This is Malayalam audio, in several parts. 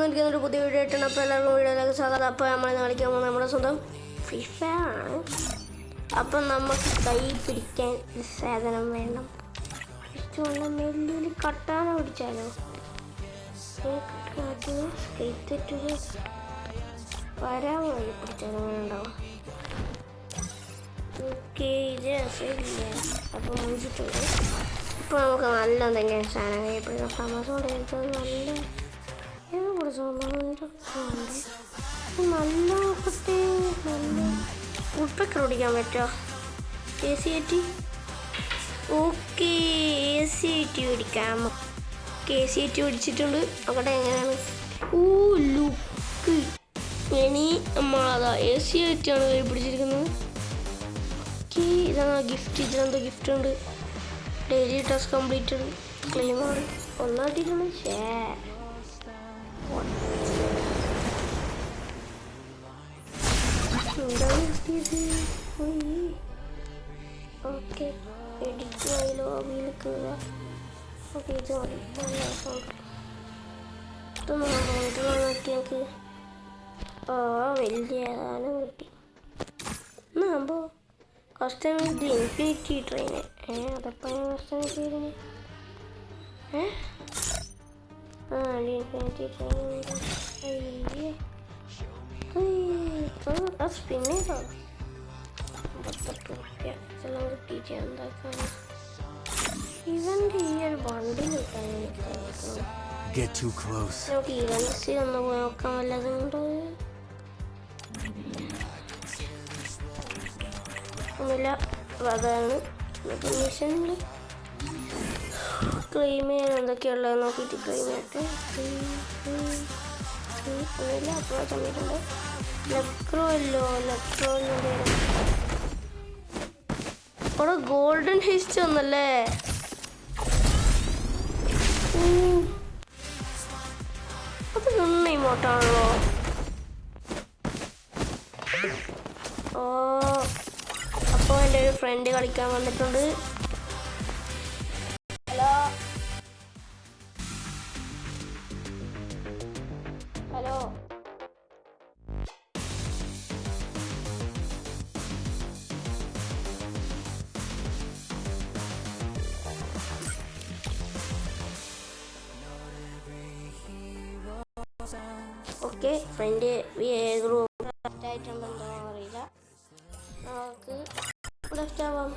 വന്നിരിക്കുന്ന ഒരു പുതിയ വീഡിയോ ആയിട്ടാണ് അപ്പോൾ എല്ലാവർക്കും വീഡിയോയിലേക്ക് സ്വാഗതം. അപ്പോൾ നമ്മൾ ഇന്ന് കളിക്കാൻ പോകുന്നത് നമ്മുടെ സ്വന്തം ഫ്രീ ഫയർ ആണ്. അപ്പം നമുക്ക് കൈ പിടിക്കാൻ സാധനം വേണം. ഇഷ്ടമുള്ള മെല്ലിൽ കട്ടാന പിടിച്ചാലോ? വരാമോ പിടിച്ചാലോ ഉണ്ടാവും ഓക്കെ ഇത് രസമില്ല? ഇപ്പോൾ നമുക്ക് നല്ല എന്തെങ്കിലും സാധനം കൈപ്പിടിക്കാം സമസോടെ നല്ല ഏത് കൊടുക്കുന്നുണ്ട് നല്ല കുട്ടി നല്ല ഉൾപ്പക്കർ ഓടിക്കാൻ പറ്റുമോ A C T okay A C T ഓടിക്കാം ഓക്കെ എ സി ഓടിച്ചിട്ടുണ്ട് അവിടെ എങ്ങനെയാണ് ഓ ലുക്ക് ഇനി നമ്മളതാ എ സി ആണ് കൈ പിടിച്ചിരിക്കുന്നത് ഓക്കെ ഇതാണ് ഗിഫ്റ്റ് ഇതിനെന്തോ ഗിഫ്റ്റ് ഉണ്ട് ഡെയിലി ടാസ്ക് കംപ്ലീറ്റഡ് ക്ലെയിമാണ് ഒന്നാട്ടിട്ടാണ് ഷേ ഓക്കെ. എഡിറ്റ് ആയി ലോബിയിൽ കയറുക. ഓക്കെ ഇത് മതി. നല്ല സൗണ്ട് ഇതൊന്നും ഇത് നോക്കി നമുക്ക് ആ വലിയ സാധനം കിട്ടി. എന്നാകുമ്പോൾ കസ്റ്റമൈസ് ദി ഇൻഫിനിറ്റി ട്രെയിന് ഏ അതപ്പം കസ്റ്റമൈസ് ചെയ്തിന് ഏ? ആ ഇൻഫിനിറ്റി ട്രെയിൻ അയ്യേ. അമ്പത്തെട്ട് എല്ലാം കിട്ടിയിട്ട് എന്താക്കാണ് ഇവന്റെ ഈ ഒരു ബണ്ടിൽ കിട്ടാൻ. നമുക്ക് ഇവൻസിൽ ഒന്ന് നോക്കാൻ വല്ലതും ഉണ്ടോ ഒന്നുമില്ല അതാണ് മിഷനിൽ ക്ലെയിം ചെയ്യാൻ എന്തൊക്കെയുള്ളത് നോക്കിയിട്ട് ക്ലെയിം ചെയ്യട്ടെ ഒന്നുമില്ല അപ്പോൾ തന്നിട്ടുണ്ട് ലെക്ട്രോ അല്ലോ ലെക്ട്രോ അവിടെ ഗോൾഡൻ ഹിസ്റ്റ് ഒന്നല്ലേ. അത് ഗണ്ണ ഇങ്ങോട്ടാണല്ലോ ഓ അപ്പോൾ എന്റെ ഒരു ഫ്രണ്ട് കളിക്കാൻ വന്നിട്ടുണ്ട്. ഓക്കെ ഫ്രണ്ട് ഗ്രൂപ്പ് ആയിട്ടുണ്ടോ അറിയില്ല. നമുക്ക് ലെഫ്റ്റ് ആവാം.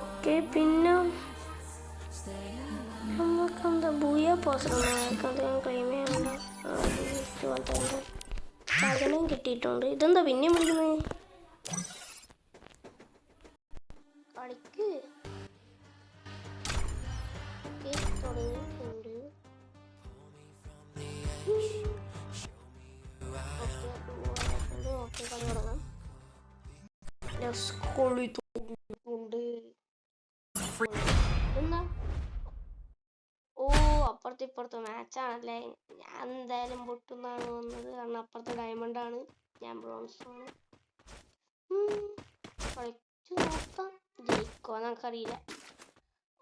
ഓക്കെ പിന്നെ നമുക്ക് എന്താ ബൂയ പോസ്റ്റർ എന്തെങ്കിലും ക്ലെയിം ചെയ്യാനുണ്ടോ സാധനം കിട്ടിയിട്ടുണ്ട്. ഇതെന്താ പിന്നെയും വിളിക്കുന്നത്? കളി തോന്നുന്നുണ്ട് എന്നാ? ഓ അപ്പുറത്ത് ഇപ്പുറത്ത് മാച്ചാണല്ലേ ഞാൻ എന്തായാലും പൊട്ടുന്നാണ് വന്നത് കാരണം അപ്പുറത്തെ ഡയമണ്ട് ആണ്. ഞാൻ ബ്രോൺസ് ആണ്. കളിച്ചു നോക്കാം. ജയിക്കോ നമുക്കറിയില്ല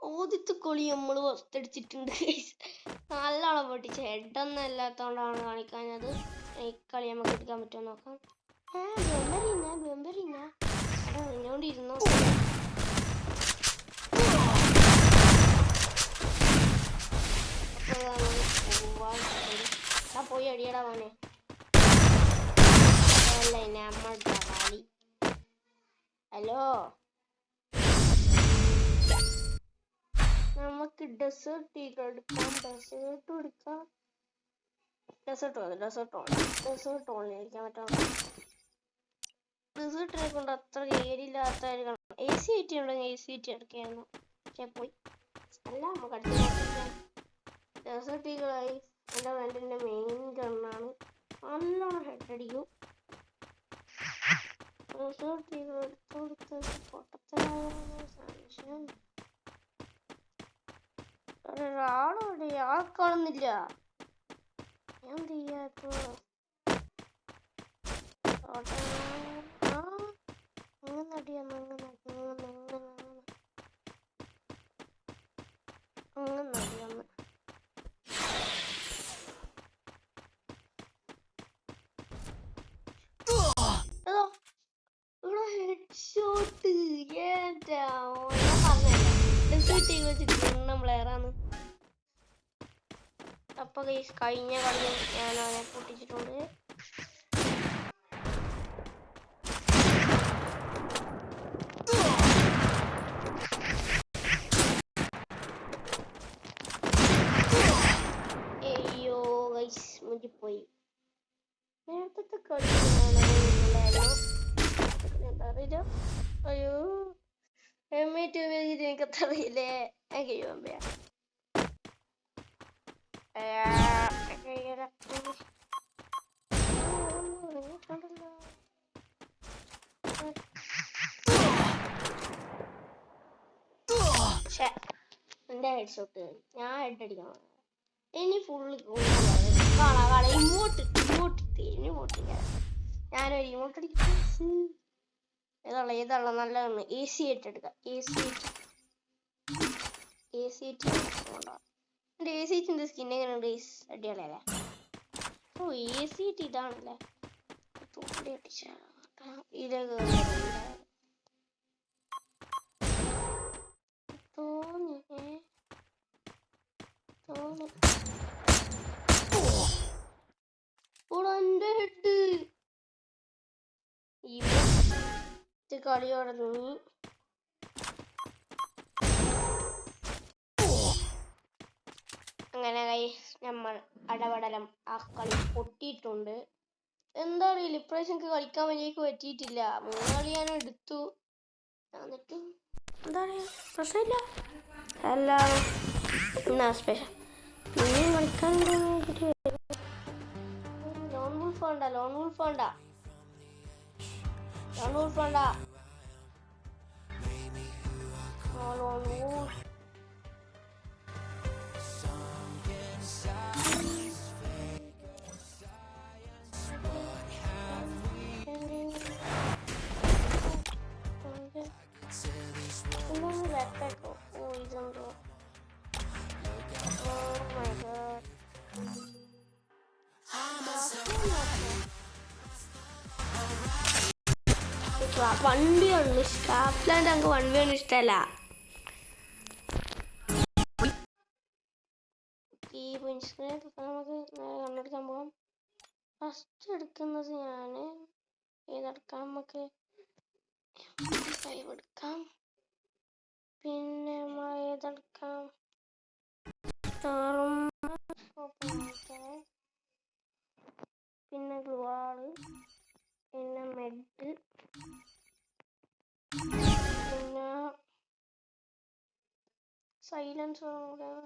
ഓദ്യത്തെ കൊളി നമ്മൾ വസ്തടിച്ചിട്ടുണ്ട് അടിച്ചിട്ടുണ്ട്. നല്ലോണം പൊട്ടിച്ച. ഹെഡൊന്നും ഇല്ലാത്തതുകൊണ്ടാണ് കാണിക്കാഞ്ഞത്. ഈ കളി നമുക്ക് എടുക്കാൻ പറ്റുമോ നോക്കാം. ആ ബെമ്പറിങ്ങ എടാ പോയി അടിയടാ മോനെ. അല്ല നമ്മളുടെ കളി ഹലോ? നമുക്ക് ഡെസേർട്ട് എടുക്കാം ഡെസേർട്ട് എടുക്കാം ഡെസേർട്ട് മതി ഡെസേർട്ട് ഓൺ ഡെസേർട്ട് ഓണിലിരിക്കാൻ കൊണ്ട് അത്ര ഏരിയില്ലാത്ത എ സി ഐ ടി ഉണ്ടെങ്കിൽ എ സി ഐ ടി പക്ഷെ പോയി. അല്ല നമുക്ക് അടുത്ത എന്റെ ഫ്രണ്ടിന്റെ മെയിൻ ഗണ്ണാണ് നല്ലോണം ഹെഡ് ഒരാളോടെ ആൾ കാണുന്നില്ല ഞാൻ mana dia? Mana mana mana mana mana mana mana dia mana. Lo lo headshot ഏട്ടാ ഞാൻ പറഞ്ഞേ headshot enam leheran apa guys? Kainnya kalian ya. yang nanya putih പൊട്ടിച്ചിട്ടുണ്ട് മുഞ്ചിപ്പോയി നേരത്തെ കളി എന്താ അറിയില്ല അയ്യോ എം എ ടു ഉപയോഗിച്ചിട്ട് എനിക്ക് അത്ര അറിയില്ലേ? എനിക്ക് അമ്പയാ എന്റെ ഹെഡ്ഷോട്ട് ഞാൻ ഹെഡ് അടിക്കണം ഇനി ഫുള്ള് കാണാ കാണാ. ഇങ്ങോട്ട് ഇങ്ങോട്ട് ഇങ്ങോട്ട് ഞാനൊരു ഇങ്ങോട്ട് ഏതാണ് ഏതാണ് നല്ലതാണ് എ സി ആയിട്ട് എടുക്കാം. എ സി എ സി എന്റെ എ സി എച്ചിന്റെ സ്കിൻ എങ്ങനെയുണ്ട്? അടിപൊളിയല്ലേ? ഓ എ സി ഇതാണല്ലേ? തൂടി അടിച്ച ഇതൊക്കെ എന്റെ ഹെഡ് കളി തുടങ്ങി. അങ്ങനെ നമ്മൾ അടപടലം ആ കളി പൊട്ടിയിട്ടുണ്ട്. എന്താ അറിയില്ല ഇപ്രാവശ്യം എനിക്ക് കളിക്കാൻ വേണ്ടിക്ക് പറ്റിയിട്ടില്ല. മൂന്ന് കളി ഞാൻ എടുത്തു. എന്നിട്ട് എന്താ പറയാ പ്രശ്നമില്ല എല്ലാം സ്പെഷ്യൽ പിന്നെ കളിക്കാൻ ലോൺ വുൾഫ് വേണ്ട ലോൺ വുൾഫ് വേണ്ട ലോൺ വുൾഫ് വേണ്ട ആ, ലോൺ വുൾഫ് ഇതൊന്ന് വെട്ടേക്കോ ഓ ഇതെന്തോ ഓ വണ്ടിയാണ് സ്കാപ്ലാൻഡ് വണ്ടി ഒന്നും ഇഷ്ടമല്ല ഈ പെൻസിനെ നമുക്ക് നേരെ കണ്ണെടുക്കാൻ പോകാം ഫസ്റ്റ് എടുക്കുന്നത് ഞാൻ ഏതെടുക്കാം നമുക്ക്? ഫൈവ് എടുക്കാം. പിന്നെ നമ്മൾ ഏതെടുക്കാം പിന്നെ ഗ്ലുവാൾ. പിന്നെ മെഡ്. sayılan sonra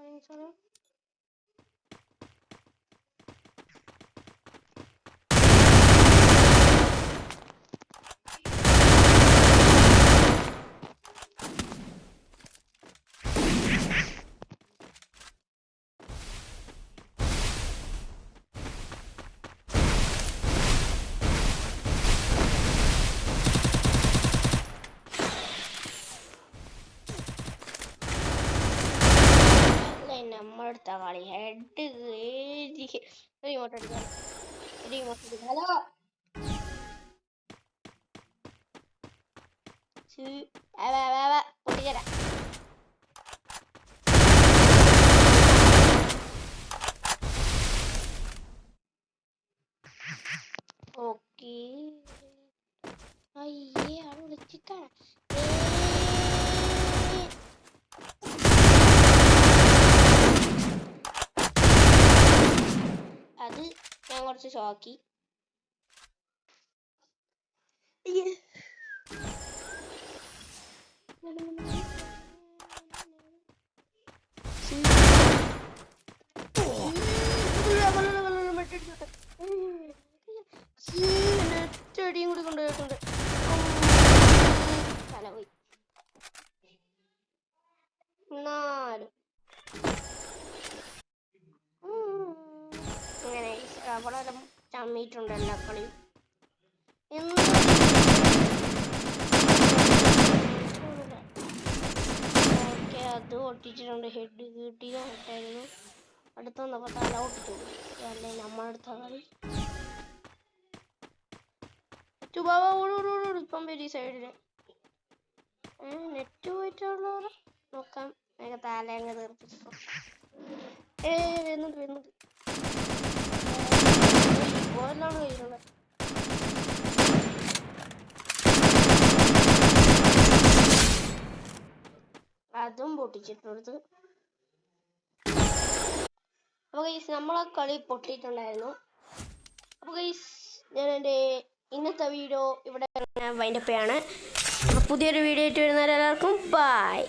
നമ്മളെടുത്ത കളി ഹെഡ് റിമോട്ട് എടുക്കാം. റിമോട്ട് എടുക്കാം. ഹലോ പൊട്ടിച്ചരാ. ഓക്കേ അയ്യേ ആൾ വിളിച്ചിട്ടാണ് അത് ഞാൻ കുറച്ച് ഷോക്കി. നെറ്റടിയും കൂടി കൊണ്ടുപോയിട്ടുണ്ട് തല പോയി എന്നാലും ഉം. അങ്ങനെ അവിടെ കളിയും എന്ന് ഓക്കെ അത് ഒട്ടിച്ചിട്ടുണ്ട്. ഹെഡ് കിട്ടിയ ഒട്ടായിരുന്നു അടുത്ത് വന്നപ്പോൾ തല ഒട്ടിച്ചു അല്ലേ നമ്മളടുത്ത കളി. ഇപ്പം വരും ഈ സൈഡിൽ നെറ്റ് പോയിട്ടുള്ളവർ നോക്കാം. തല അങ്ങ് തീർപ്പിച്ചു ഏ വരുന്നുണ്ട് വരുന്നുണ്ട് അതും പൊട്ടിച്ചിട്ടുണ്ട്. അപ്പോൾ ഗൈസ് നമ്മളെ കളി പൊട്ടിയിട്ടുണ്ടായിരുന്നു. അപ്പോൾ ഗൈസ് ഞാൻ എന്റെ ഇന്നത്തെ വീഡിയോ ഇവിടെ ഞാൻ വൈൻഡപ്പ് ചെയ്യാണ്. പുതിയൊരു വീഡിയോ ആയിട്ട് വരുന്നവരെല്ലാവർക്കും ബൈ